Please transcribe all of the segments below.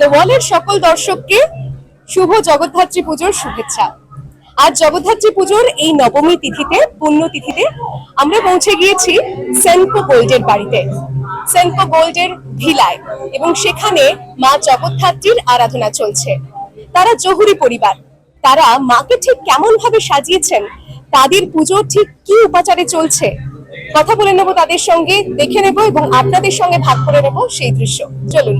The সকল দর্শককে শুভ জগদ্ধাত্রী পুজোর শুভেচ্ছা। আজ জগদ্ধাত্রী পুজোর এই নবমী তিথিতে তিথিতে আমরা পৌঁছে গিয়েছি সেনকো গোল্ডের বাড়িতে। সেনকো গোল্ডের ভিলায় এবং সেখানে মা জগদ্ধাত্রীর আরাধনা চলছে। তারা জহুরি পরিবার। তারা মাকে ঠিক কেমন ভাবে সাজিয়েছেন, তাদের পুজো ঠিক কি উপাচারে চলছে, কথা বলে নেব তাদের সঙ্গে, দেখে নেব এবং আপনাদের সঙ্গে ভাগ করে নেব সেই দৃশ্য। চলুন।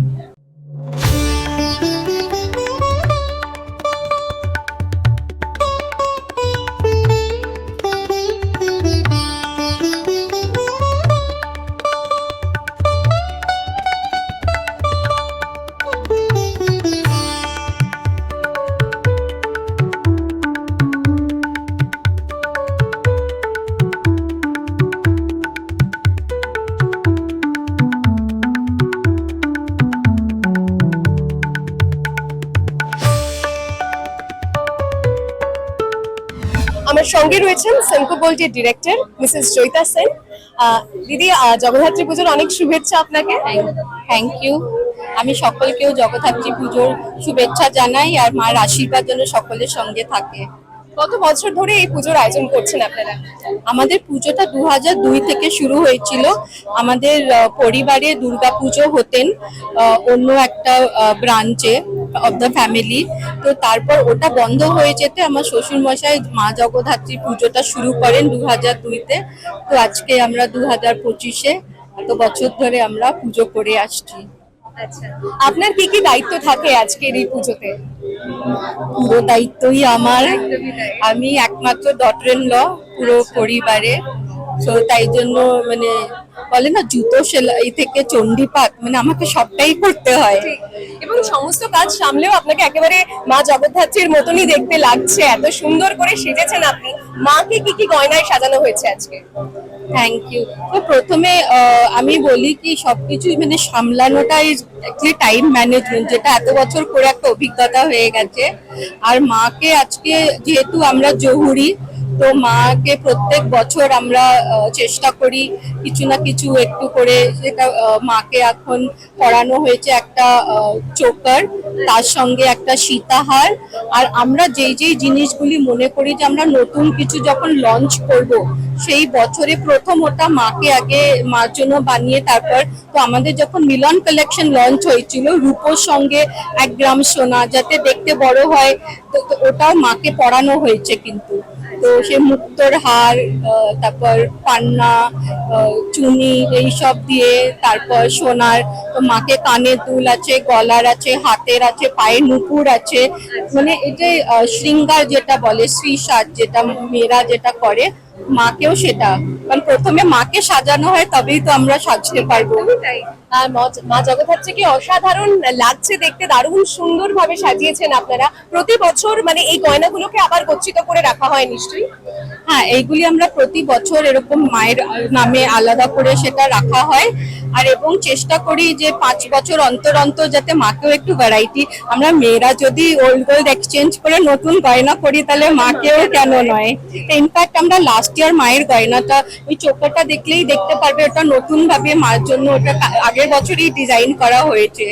আমার সঙ্গে রয়েছেন সেনকো গোল্ডের ডিরেক্টর মিসেস জয়িতা সেন। দিদি জগদ্ধাত্রী পুজোর অনেক শুভেচ্ছা আপনাকে। থ্যাংক ইউ আমি সকলকেও জগদ্ধাত্রী পুজোর শুভেচ্ছা জানাই আর মার আশীর্বাদ যেন সকলের সঙ্গে থাকে। কত বছর ধরে এই পুজোর আয়োজন করছেন আপনারা? আমাদের পুজোটা দু দুই থেকে শুরু হয়েছিল। আমাদের পরিবারে দুর্গা পুজো হতেন অন্য একটা ব্রাঞ্চে অফ দ্য ফ্যামিলি তো তারপর ওটা বন্ধ হয়ে যেতে আমার শ্বশুর মশাই মা জগদ্ধাত্রী পুজোটা শুরু করেন দু হাজার দুইতে। তো আজকে আমরা দু হাজার পঁচিশে এত বছর ধরে আমরা পুজো করে আসছি। আচ্ছা। আপনার কি কি দায়িত্ব থাকে আজকের এই পুজোতে? পুরো দায়িত্বই আমার। আমি একমাত্র ডটার ইন ল পুরো পরিবারে। তো তাই জন্য মানে বলে না জুতো সেলাই থেকে চণ্ডীপাত মানে আমাকে সবটাই করতে হয়। এবং সমস্ত কাজ সামলেও আপনাকে একেবারে মা জগদ্ধাত্রীর মতনই দেখতে লাগছে। এত সুন্দর করে সেজেছেন আপনি। মাকে কি কি গয়নায় সাজানো হয়েছে আজকে? থ্যাংক ইউ তো প্রথমে আমি বলি কি সবকিছুই মানে সামলানোটাই অ্যাকচুয়ালি টাইম ম্যানেজমেন্ট যেটা এত বছর করে একটা অভিজ্ঞতা হয়ে গেছে। আর মাকে আজকে যেহেতু আমরা জহুরি তো মাকে প্রত্যেক বছর আমরা চেষ্টা করি কিছু না কিছু একটু করে সেটা মাকে এখন পড়ানো হয়েছে একটা চোকার, তার সঙ্গে একটা সীতাহার। আর আমরা যেই যেই জিনিসগুলি মনে করি যে আমরা নতুন কিছু যখন লঞ্চ করব, সেই বছরে প্রথম ওটা মাকে আগে মার জন্য বানিয়ে তারপর তো আমাদের যখন মিলন কালেকশন লঞ্চ হয়েছিল, রূপোর সঙ্গে এক গ্রাম সোনা যাতে দেখতে বড় হয় তো ওটাও মাকে পড়ানো হয়েছে কিন্তু। তো সে মুক্তর হার তারপর পান্না চুনি এইসব দিয়ে তারপর সোনার, তো মাকে কানের দুল আছে, গলার আছে, হাতের আছে, পায়ে নুপুর আছে। মানে এটাই শৃঙ্গার যেটা বলে শ্রী সাজ যেটা, মেয়েরা যেটা করে, মাকেও সেটা কারণ প্রথমে মাকে সাজানো হয় তবেই তো আমরা সাজতে পারব। আর মা- মা জগদ্ধাত্রীকে অসাধারণ লাগছে দেখতে দারুণ সুন্দর ভাবে সাজিয়েছেন আপনারা। প্রতি বছর মানে এই গয়নাগুলোকে আবার গচ্ছিত করে রাখা হয় নিশ্চয়ই? হ্যাঁ এইগুলি আমরা প্রতি বছর এরকম মায়ের নামে আলাদা করে সেটা রাখা হয়। আর এবং চেষ্টা করি যে পাঁচ বছর অন্তর অন্তর যাতে মাকেও একটু ভ্যারাইটি আমরা মেয়েরা যদি ওল্ড গোল্ড এক্সচেঞ্জ করে নতুন গয়না করি তাহলে মাকেও কেন নয়? ইনফ্যাক্ট আমরা লাস্ট ইয়ার মায়ের গয়নাটা ওই চোখটা দেখলেই দেখতে পারবে, ওটা নতুন ভাবে মার জন্য, ওটা আগের বছরই ডিজাইন করা হয়েছে।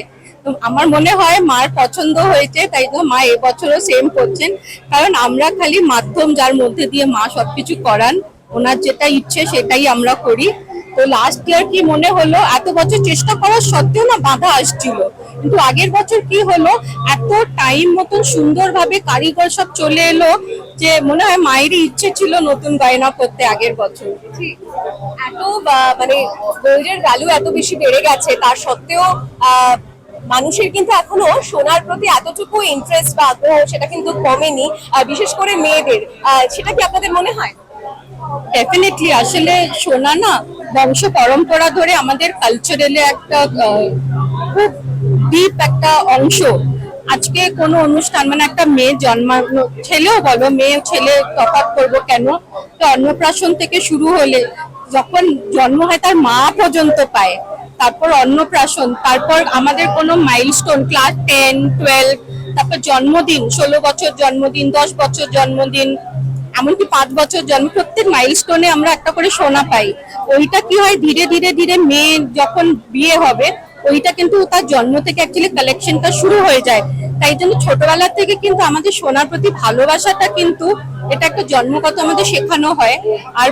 আমার মনে হয় মার পছন্দ হয়েছে, তাই তো মা এবছরও সেম করছেন। কারণ আমরা খালি মাধ্যম যার মধ্যে দিয়ে মা সবকিছু করান, ওনার যেটা ইচ্ছে সেটাই আমরা করি। তো লাস্ট ইয়ার কি মনে হলো? এত বছর চেষ্টা করার সত্ত্বেও না বাধা আসছিল। কিন্তু আগের বছর কি হলো? এত টাইম মতন সুন্দরভাবে কারিগর সব চলে এলো যে মনে হয় মায়েরই ইচ্ছে ছিল নতুন গয়না করতে আগের বছর। ঠিক। এত মানে গোল্ডের ভ্যালু এত বেশি বেড়ে গেছে তার সত্ত্বেও আহ, মানুষের কিন্তু এখনও সোনার প্রতি এতটুকু ইন্টারেস্ট বা আগ্রহ সেটা কিন্তু কমেনি বিশেষ করে মেয়েদের। সেটা কি আপনাদের মনে হয়? ডেফিনেটলি আসলে সোনা না বংশ পরম্পরা ধরে আমাদের কালচারালে একটা খুব ডিপ একটা অংশ। আজকে কোনো অনুষ্ঠান মানে একটা মেয়ে জন্মানো, ছেলেও বলো, মেয়ে ছেলে তফাৎ করব কেন? তো অন্নপ্রাশন থেকে শুরু হলে যখন জন্ম হয় তার মা পর্যন্ত পায়। তারপর অন্নপ্রাশন, তারপর আমাদের কোনো মাইলস্টোন ক্লাস টেন টুয়েলভ তারপর জন্মদিন, ষোলো বছর জন্মদিন, দশ বছর জন্মদিন এমনকি পাঁচ বছর জন্ম, প্রত্যেক মাইলস্টোনে আমরা একটা করে সোনা পাই। ওইটা কি হয়, ধীরে ধীরে ধীরে মেয়ে যখন বিয়ে হবে, ওইটা কিন্তু তার জন্ম থেকে অ্যাকচুয়ালি কালেকশনটা শুরু হয়ে যায়। তাই জন্য ছোটবেলা থেকে কিন্তু আমাদের সোনার প্রতি ভালোবাসাটা কিন্তু এটা একটা জন্মগত আমাদের শেখানো হয়, আর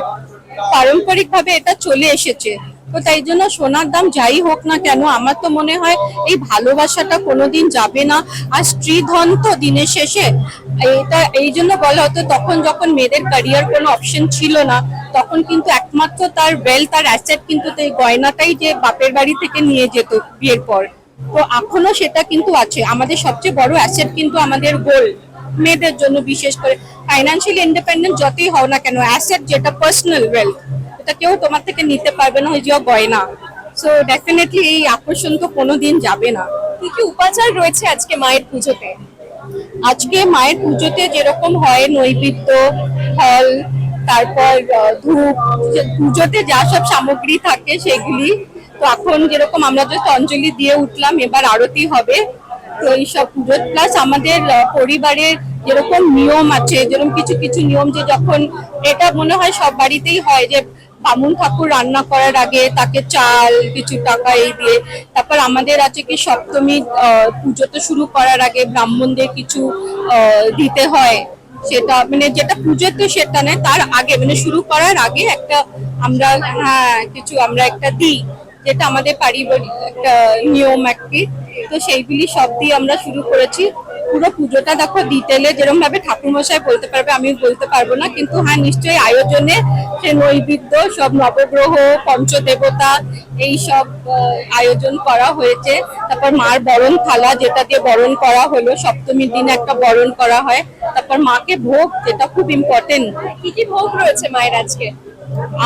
পারম্পরিক ভাবে এটা চলে এসেছে। তো তাই জন্য সোনার দাম যাই হোক না কেন, আমার তো মনে হয় এই ভালোবাসাটা কোনোদিন যাবে না। আর স্ত্রীধন তো দিনের শেষে। এটা, এই জন্য বলা হতো, তখন যখন মেয়েদের ক্যারিয়ার কোনো অপশন ছিল না, তখন কিন্তু একমাত্র তার ওয়েল তার অ্যাসেট কিন্তু এই গয়নাটাই যে বাপের বাড়ি থেকে নিয়ে যেত বিয়ের পর। তো এখনও সেটা কিন্তু আছে। আমাদের সবচেয়ে বড় অ্যাসেট কিন্তু আমাদের গোল্ড মেয়েদের জন্য বিশেষ করে। ফাইন্যান্সিয়ালি ইন্ডিপেন্ডেন্ট যতই হও না কেন অ্যাসেট যেটা পার্সোনাল ওয়েলথ এটা কেউ তোমার থেকে নিতে পারবে না ওই যে গয়না। সো ডেফিনেটলি এই আকর্ষণ তো কোনোদিন যাবে না। কি কি উপাচার রয়েছে আজকে মায়ের পুজোতে? আজকে মায়ের পুজোতে যেরকম হয় নৈবেদ্য, ফল, তারপর ধূপ পুজোতে যা সব সামগ্রী থাকে সেগুলি। তো এখন যেরকম আমরা জাস্ট অঞ্জলি দিয়ে উঠলাম, এবার আরতি হবে। তো এইসব পুজো প্লাস আমাদের পরিবারের যেরকম নিয়ম আছে, যেরকম কিছু কিছু নিয়ম যে যখন, এটা মনে হয় সব বাড়িতেই হয় যে বামুন ঠাকুর রান্না করার আগে তাকে চাল, কিছু টাকা এই দিয়ে। তারপর আমাদের আছে কি সপ্তমী পুজো তো শুরু করার আগে ব্রাহ্মণদের কিছু দিতে হয়। সেটা মানে যেটা পুজো তো সেটা নয়, তার আগে মানে শুরু করার আগে একটা আমরা হ্যাঁ কিছু আমরা একটা দিই। যেটা আমাদের পারিবারিক একটা নিয়ম একটি তো সেইগুলি সব দিয়ে আমরা শুরু করেছি। পুরো পুজোটা দেখো ডিটেলে যেরকম ভাবে ঠাকুরমশাই বলতে পারবে আমি বলতে পারব না। কিন্তু হ্যাঁ নিশ্চয়ই আয়োজনে সে নৈবেদ্য, সব নবগ্রহ, পঞ্চদেবতা, এই সব আয়োজন করা হয়েছে। তারপর মার বরণ থালা যেটা দিয়ে বরণ করা হলো, সপ্তমীর দিনে একটা বরণ করা হয়। তারপর মাকে ভোগ, যেটা খুব ইম্পর্টেন্ট কি কি ভোগ রয়েছে মায়ের আজকে?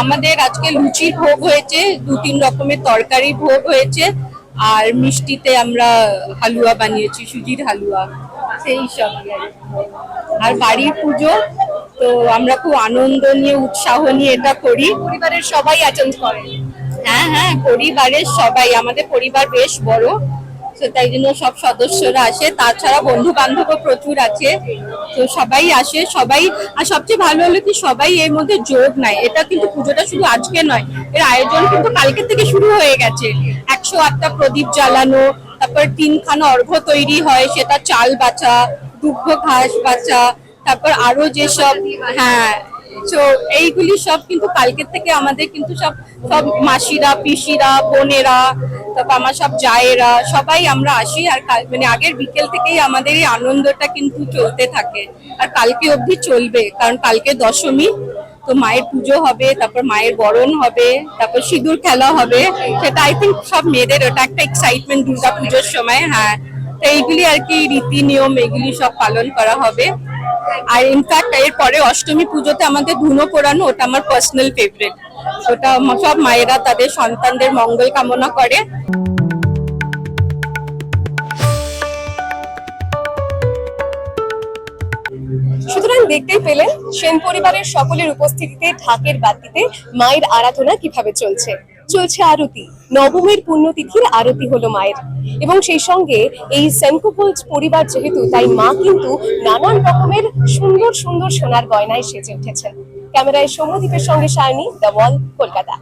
আমাদের আজকে লুচির ভোগ হয়েছে, দু তিন রকমের তরকারি ভোগ হয়েছে। আর মিষ্টিতে আমরা হালুয়া বানিয়েছি, সুজির হালুয়া। সেই সব। আর বাড়ির পুজো, তো আমরা খুব আনন্দ নিয়ে, উৎসাহ নিয়ে এটা করি। পরিবারের সবাই অ্যাটেন্ড করে। হ্যাঁ হ্যাঁ পরিবারের সবাই। আমাদের পরিবার বেশ বড়, তো তাই জন্য সব সদস্যরা আসে। তাছাড়া বন্ধু বান্ধবও প্রচুর আছে, তো সবাই আসে। সবাই, আর সবচেয়ে ভালো হলো কি, সবাই এর মধ্যে যোগ নাই। এটা কিন্তু পুজোটা শুধু আজকে নয়, এর আয়োজন কিন্তু কালকে থেকে শুরু হয়ে গেছে। একশো আটটা প্রদীপ জ্বালানো তারপর তিনখানা অর্ঘ্য তৈরি হয়, সেটা চাল বাছা, দুগ্ধ ঘাস বাছা, তারপর আরও যেসব হ্যাঁ তো এইগুলি সব কিন্তু কালকের থেকে আমাদের কিন্তু সব সব মাসিরা, পিসিরা, বোনেরা, তারপর আমার সব জায়েরা, সবাই আমরা আসি আর কাল- মানে আগের বিকেল থেকেই আমাদের এই আনন্দটা কিন্তু চলতে থাকে। আর কালকে অবধি চলবে, কারণ কালকে দশমী তো মায়ের পুজো হবে, তারপর মায়ের বরণ হবে, তারপর সিঁদুর খেলা হবে। সেটা আই থিঙ্ক সব মেয়েদের ওটা একটা এক্সাইটমেন্ট দুর্গা পুজোর সময় হ্যাঁ। তো এইগুলি আর কি রীতি নিয়ম, এগুলি সব পালন করা হবে। আর ইনফ্যাক্ট এর পরে অষ্টমী পুজোতে আমাদের ধুনো পোড়ানো, ওটা আমার পার্সোনাল ফেভারিট ওটা সব মায়েরা তাদের সন্তানদের মঙ্গল কামনা করে। দেখতেই পেলেন সেন পরিবারের সকলের উপস্থিতিতে ঢাকের বাতিতে মায়ের আরাধনা কীভাবে চলছে। চলছে আরতি। নবমীর পুণ্যতিথির আরতি হলো মায়ের। এবং সেই সঙ্গে এই সেনকোপোলস পরিবার যেহেতু, তাই মা কিন্তু নানান রকমের সুন্দর সুন্দর সোনার গয়নায় সেজে উঠেছেন। ক্যামেরায় সৌম্যদীপের সঙ্গে সায়নী দ্য ওয়াল, কলকাতা।